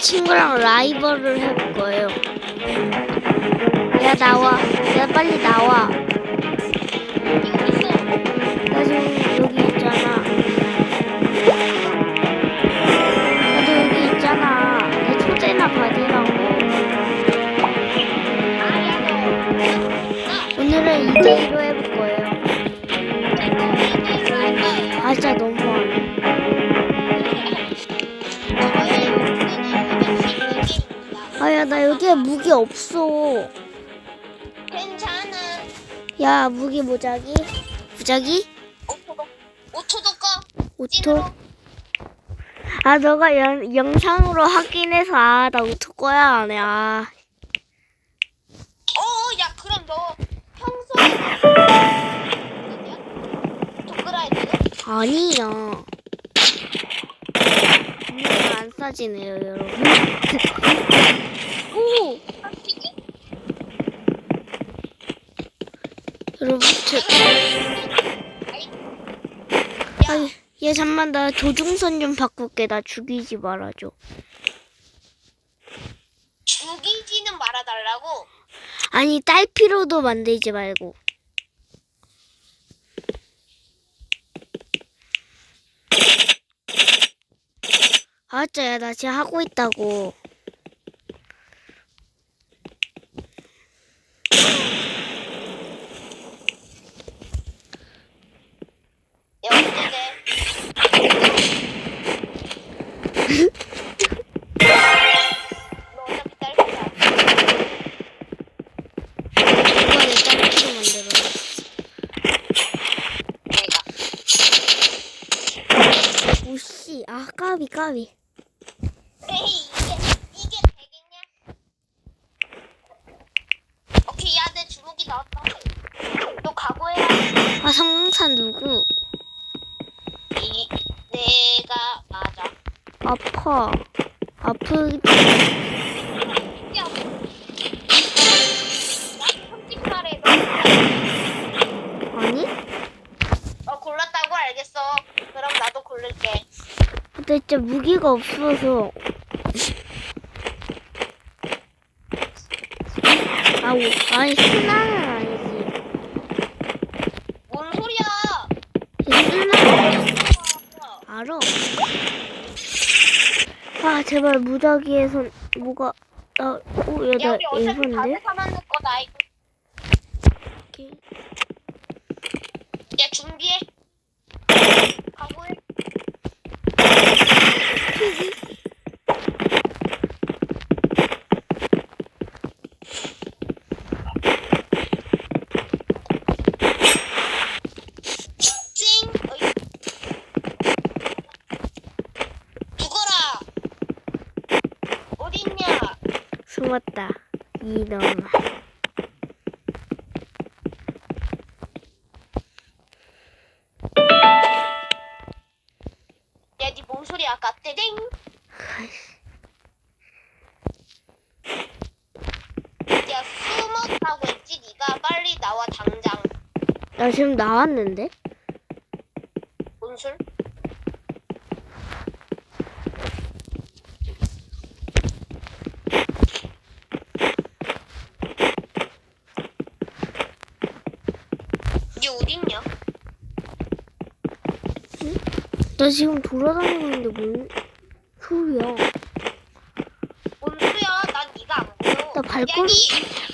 친구랑 라이벌을 해볼 거예요. 야 나와. 야 빨리 나와. 나 지금 여기 있잖아. 나도 여기 있잖아. 내 초대나 받으라고. 오늘은 2대2로 해볼 거예요. 아 진짜 너무 나 여기에 무기 없어. 괜찮아. 야 무기 모자기. 무자기? 5초도 5초도 꺼. 5초. 아 너가 연, 영상으로 확인해서 아 나 오토 거야 안 해. 아. 어, 야 그럼 너 평소에? 아니야. 안 싸지네요, 여러분. 오! 여러분, 저, 아이, 얘 잠만 나 조중선 좀 바꿀게. 나 죽이지 말아줘. 죽이지는 말아달라고. 아니, 딸피로도 만들지 말고. 아, 진짜, 야, 나 지금 하고 있다고. 야 어떻게? 너 어차피 딸기야. 누가 내 딸피로 만들어놨어. 내가. 오씨, 아, 까비, 까비. 에이 이게 이게 되겠냐? 오케이 야내 주먹이 나왔다. 너 각오해야. 아, 성공산 누구? 이 내가 맞아. 아파. 아프, 아니? 어, 골랐다고 알겠어. 그럼 나도 고를게. 근데 진짜 무기가 없어서. 아우, 아니, 스나는 아니지. 뭔 소리야? 스나는 알아. 아, 제발 무작위에선 뭐가, 나, 오, 야, 야, 나 우리 어차피 일본데? 다들 사만들 거다. 이거. 오케이. 야, 준비해. 찡! 어이. 죽어라! 어딨냐? 숨었다. 이놈아. 야, 니뭔 소리야? 아까 떼댕! 야, 숨었다고 했지? 니가 빨리 나와, 당장. 나 지금 나왔는데? 뭔 술? 니 어딨냐? 나 지금 돌아다니고 있는데 뭔 소리야? 뭔 소리야? 난 니가 안 보여. 나 발걸음- 야, 니!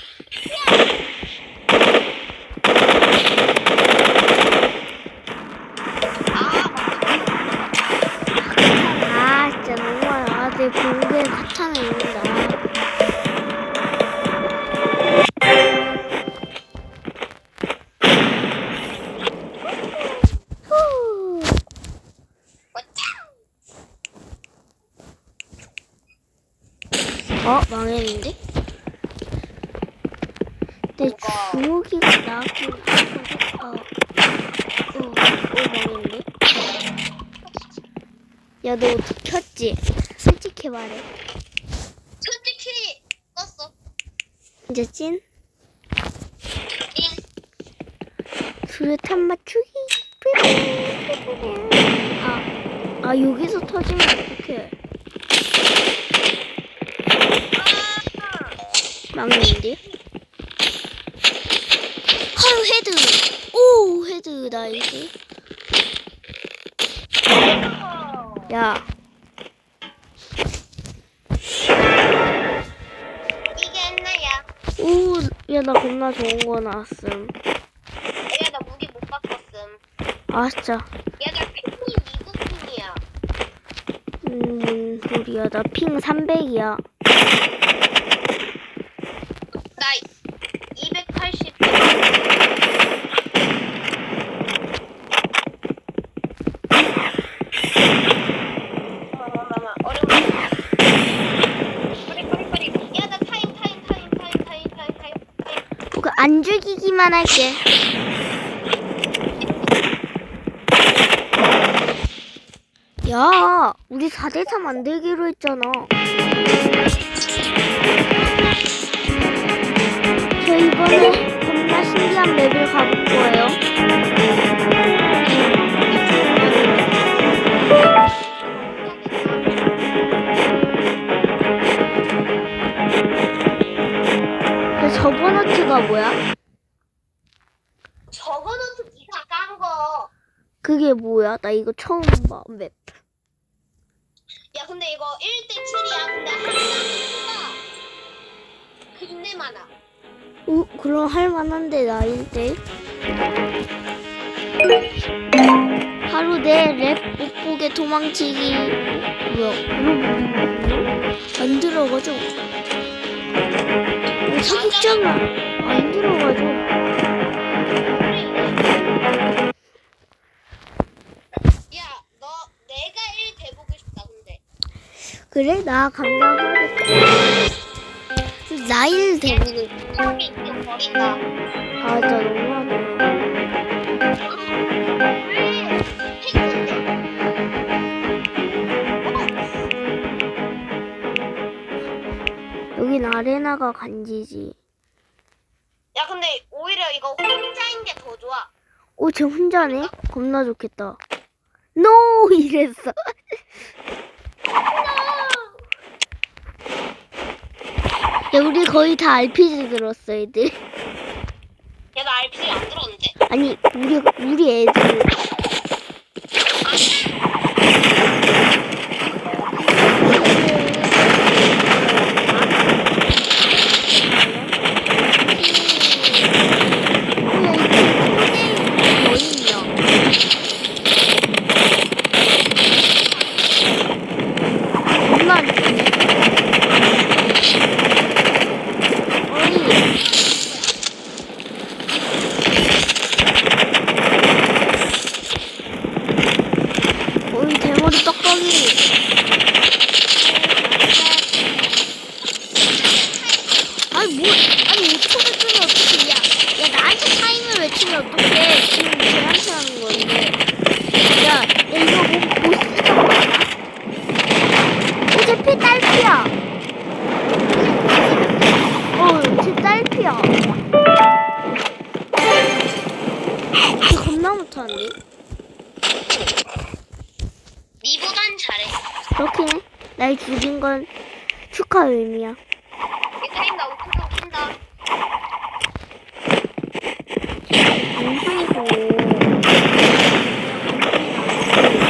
어? 망했는데? 내? 주먹이가 하거든 어. 어, 어 망했는데? 야 너 어떻게 켰지? 솔직히 말해 솔직히 껐어. 이제 찐? 인. 수류탄 맞추기 아, 아 여기서 터지면 어떡해 망했는데? 헐 헤드 오 헤드 나이스 야 이게 했나야? 오, 야, 나 겁나 좋은 거 나왔음. 야, 나 무기 못 바꿨음. 아, 진짜. 야, 나 핑이 미국풍이야. 음, 뭔 소리야. 나 핑 300이야. 나 280. 잠깐만, 어려워. 빨리, 빨리, 빨리. 야, 나 타임, 타임, 타임, 타임, 타임, 타임, 타임, 타임. 그, 안 죽이기만 할게. 야, 우리 4대3 만들기로 했잖아. 저 이번에 겁나 신기한 맵을 가볼 거예요. 그 저번호트가 뭐야? 저거는 또 네가 그게 뭐야? 나 이거 처음 봐, 맵. 야, 근데 이거 1대 7이야. 근데 하나가 굉장히 많아. 오, 그럼 할만한데, 나인데. 하루 내랩 못 보게 도망치기. 뭐야, 안 들어가죠? 어, 사기잖아. 안 들어가죠? 그래? 나 감당 하겠다. 나일 대보고 있 여기 있는 버린다. 아, 진짜? 택인데? 여긴 아레나가 간지지. 야, 근데 오히려 이거 혼자인 게 더 좋아. 오, 쟤 혼자네? 겁나 좋겠다. 노! 이랬어. 야, 우리 거의 다 RPG 들었어, 애들. 야, 나 RPG 안 들었는데. 아니, 우리, 우리 애들. 엄마 안 주네. 어이. 어이 대머리 떡떡이. 아니 뭐 아니 5초를 끄면 어떡해? 야, 야 나한테 타임을 외치면 어떡해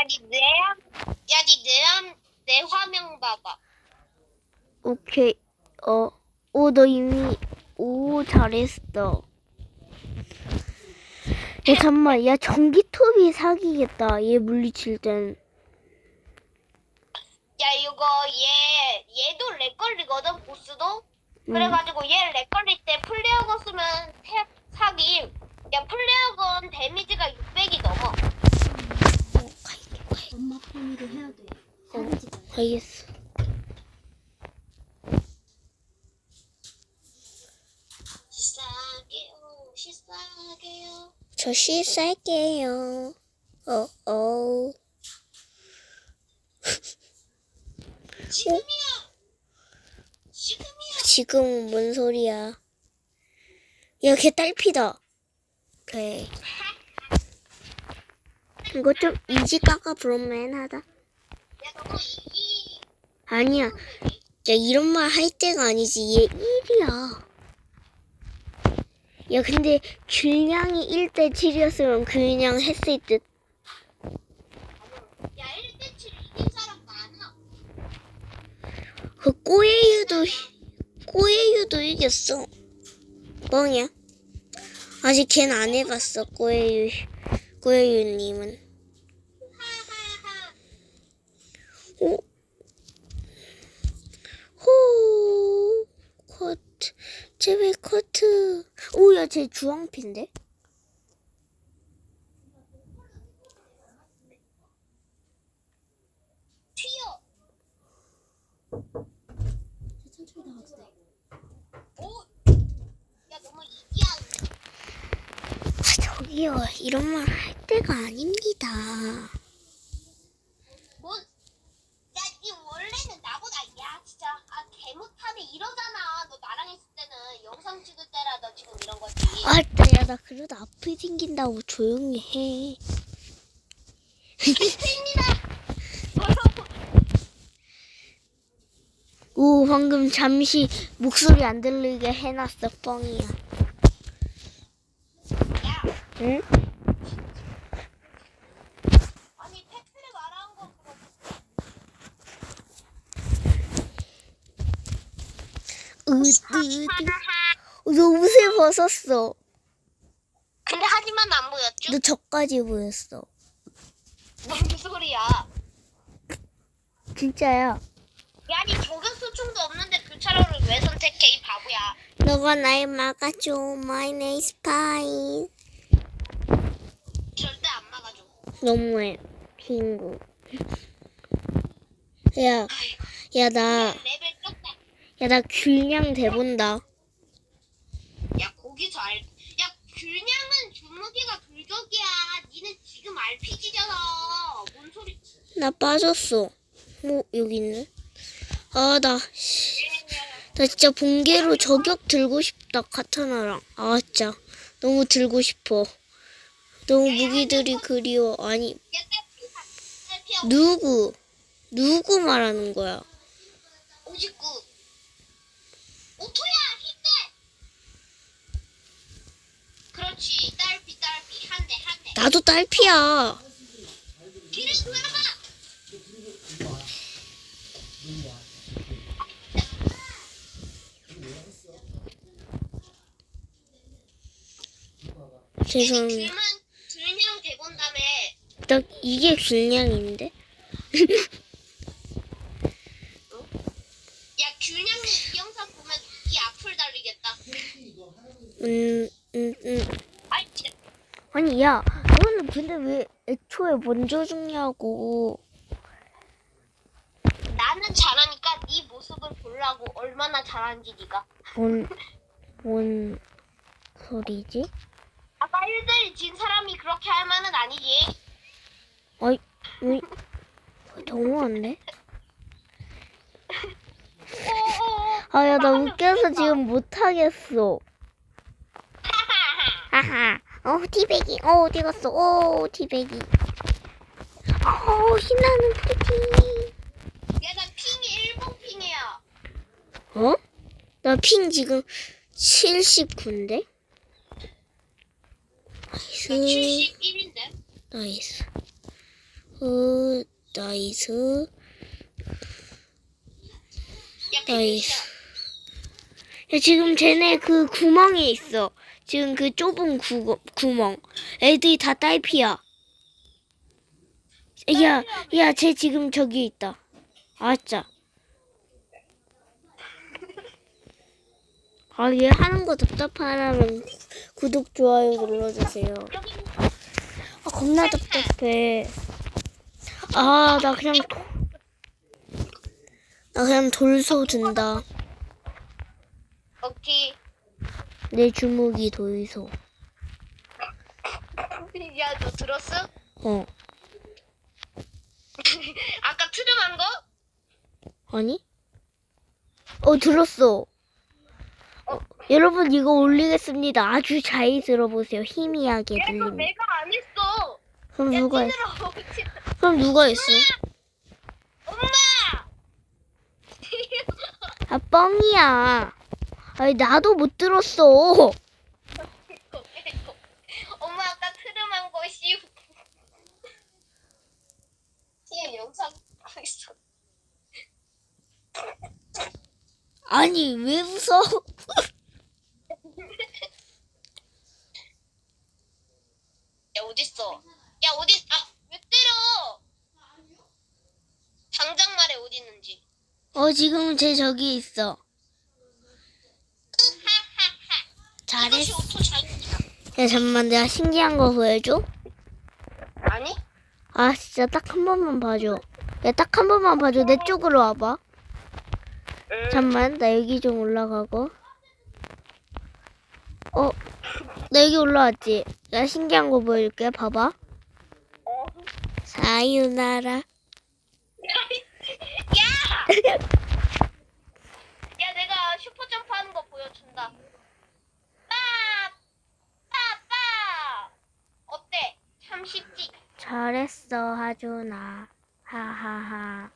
야, 니 내, 야, 니 내, 화면 봐봐. 오케이. 어. 오, 너 이미 오 잘했어. 야 잠만, 야 전기톱이 사기겠다. 얘 물리칠 땐. 야, 이거 얘, 얘도 렉 걸리거든, 보스도? 음. 그래가지고 얘 렉 걸릴 때 플레어건 쓰면 태, 사기. 야, 플레어건 데미지가 600이 넘어. 엄마 폰으로 해야 돼. 어, 알겠어. 시싸게요, 시싸게요. 저 씻을게요. 어, 어. 지금이야! 지금이야! 지금은 뭔 소리야? 야, 걔 딸피다. 그래. 이거 좀 이지 까까 브롬맨하다. 아니야. 야, 이런 말 할 때가 아니지. 얘 1이야. 야, 근데 균량이 1대 7이었으면 그냥 했을 듯. 야, 1대7 이긴 사람 많아. 그 꼬예유도, 꼬예유도 이겼어. 뻥이야. 아직 걘 안 해봤어, 꼬예유, 꼬예유님은. 하하하. 오. 호, 커트, 제왜 커트. 오, 야, 쟤 주황피인데? 튀어. 천천히 나가도 돼. 오! 야, 너무 이기야. 아, 저기요, 이런 말 할 때가 아닙니다. 뭔? 야, 니 원래는 나보다 야 진짜 아 개못하네 이러잖아. 너 나랑 했을 영상 찍을 때라 너 지금 이런 거지. 아, 야, 나 그러다 앞이 생긴다고 조용히 해. 오, 방금 잠시 목소리 안 들리게 해놨어, 뻥이야. 야, 응? 아니 팩트를 말한 거 그거. 으뜨. 너 옷을 벗었어. 근데 하지만 안 보였죠? 너 저까지 보였어. 뭔 소리야? 진짜야. 야, 니 저격소총도 없는데 교차로를 왜 선택해 이 바보야? 너가 날 막아줘. My name is Pine. 절대 안 막아줘. 너무해, 친구. 야, 야, 나, 레벨 적다. 야, 나 균량 돼본다. 야 거기서 알. 야 균형은 주무기가 불격이야. 니는 지금 RPG잖아. 뭔 소리? 나 빠졌어. 뭐, 여기 있네. 아, 나, 씨. 나 진짜 번개로 저격 들고 싶다, 카타나랑. 아, 진짜. 너무 들고 싶어. 너무 무기들이 그리워. 아니, 야 딸피 딸피야. 누구? 누구 말하는 거야? 59. 오토야 힘내. 그렇지 딸피 딸피 한 대 한 대. 나도 딸피야. 뒤를 돌아봐. 죄송합니다. 줄만 줄냥 대본 다음에 딱 이게 균량인데? 야 균형이 이 영상 보면 이 앞을 달리겠다. 음, 음, 음. 아이. 아니, 야, 너는 근데 왜 애초에 먼저 죽냐고. 나는 잘하니까 네 모습을 보려고 얼마나 잘하는지 네가. 뭔, 뭔 소리지? 아까 1대1 진 사람이 그렇게 할 만은 아니지. 어이, 으이, 너무한데? 오오오. 아, 야, 나 웃겨서 지금 못하겠어. 하하. 어, 티백이. 어, 어디 갔어? 어, 티백이. 어, 신나는 프리티. 야나 핑이 일본 핑이야. 어? 나 핑 지금 79인데? 나 나이스. 71인데. 나이스. 어, 나이스. 야 나이스. 야, 지금 쟤네 그 구멍에 있어. 지금 그 좁은 구, 구멍. 애들이 다 딸피야. 야, 야, 쟤 지금 저기 있다. 아짜. 아, 얘 하는 거 답답하면 구독, 좋아요 눌러주세요. 아, 겁나 답답해. 아, 나 그냥, 도- 나 그냥 돌소 든다. 오케이. 내 주먹이 돌소. 야 너 들었어? 어. 아까 트름한 거? 아니? 어, 들었어. 어, 여러분, 이거 올리겠습니다. 아주 잘 들어보세요. 희미하게 야 이거 들립니다. 내가 안 했어. 그럼 야 누가 했어? 그럼 누가 했어? 엄마. 아, 뻥이야. 아니, 나도 못 들었어. 엄마 아까 트름한 거 씌우고. 뒤에 영상 보고 있어. 아니, 왜 웃어? 야 어딨어? 야 어디? 아왜 때려? 당장 말해 어디 있는지. 어, 지금 쟤 저기 있어. 잘했어. 야, 잠깐만, 내가 신기한 거 보여줘? 아니? 아, 진짜 딱 한 번만 봐줘. 야, 딱 한 번만 봐줘. 내 쪽으로 와봐. 잠만, 나 여기 좀 올라가고. 어, 나 여기 올라왔지? 나 신기한 거 보여줄게. 봐봐. 어. 사유나라. 야! 야 내가 슈퍼 점프하는 거 보여준다. 빠! 빠! 빠! 어때? 참 쉽지? 잘했어, 하준아. 하하하.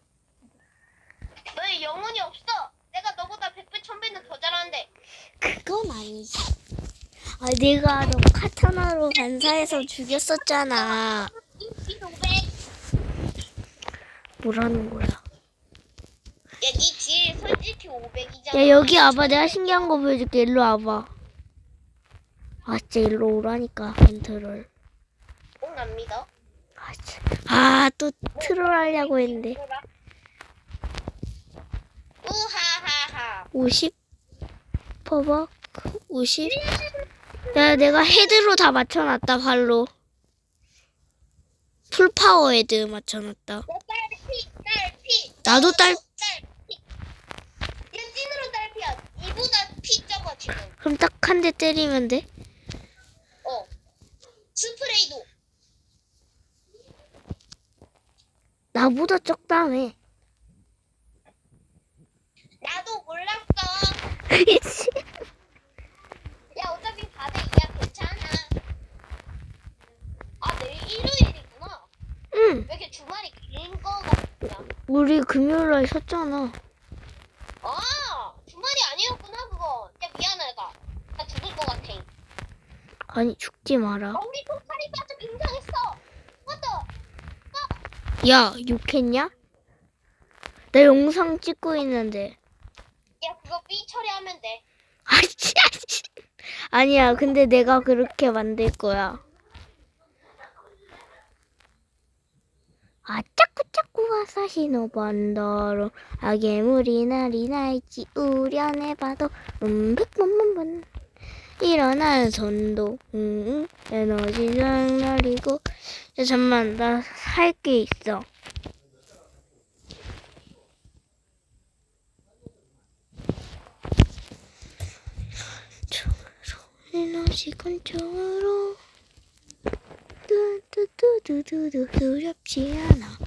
너의 영혼이 없어. 내가 너보다 100배, 1000배는 더 잘하는데. 그건 아니지. 아, 내가 너 카타나로 반사해서 죽였었잖아. 인기 500. 뭐라는 거야? 야, 니딜 솔직히 500이잖아. 야 여기 와봐 내가 신기한 거 보여줄게 일로 와봐 아 진짜 일로 오라니까 컨트 롤안 믿어? 아또 트롤 하려고 했는데 우하하하. 50 퍼벅 50 야 내가 헤드로 다 맞춰놨다 발로 풀파워 헤드 맞춰놨다 딸피, 딸피. 나도 딸- 딸피. 야, 찐으로 딸피야. 이보다 피 적어, 지금. 그럼 딱 한 대 때리면 돼? 어. 스프레이도. 나보다 적다며 나도 몰랐어. 야, 어차피 다들 이야 괜찮아. 아, 내일 일요일이구나. 응 왜 이렇게 주말이 긴거 같냐? 우리 금요일 날 쉬었잖아 아, 주말이 아니었구나, 그거. 야, 미안하다. 나 죽을 것 같아. 아니 죽지 마라 어, 우리 토탈이 아주 굉장했어. 야 욕했냐? 나 영상 찍고 있는데 야, 그거 삐 처리하면 돼. 아, 씨, 씨. 아니야, 근데 내가 그렇게 만들 거야. 아, 짜꾸짜꾸 와사시노 반다로 아, 괴물이 날이 날지 우려내봐도 음백번번번 일어나는 선도 음, 에너지 장날이고 야, 잠만, 나 살 게 있어. 손이나 시간 쪽으로 두두두두두두 두렵지 않아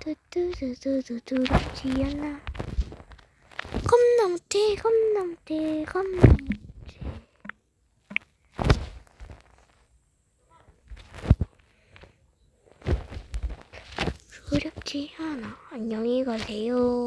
두두두두두두두지 않아 겁넘대 겁넘대 겁넘대 해 두렵지 않아. 안녕히 가세요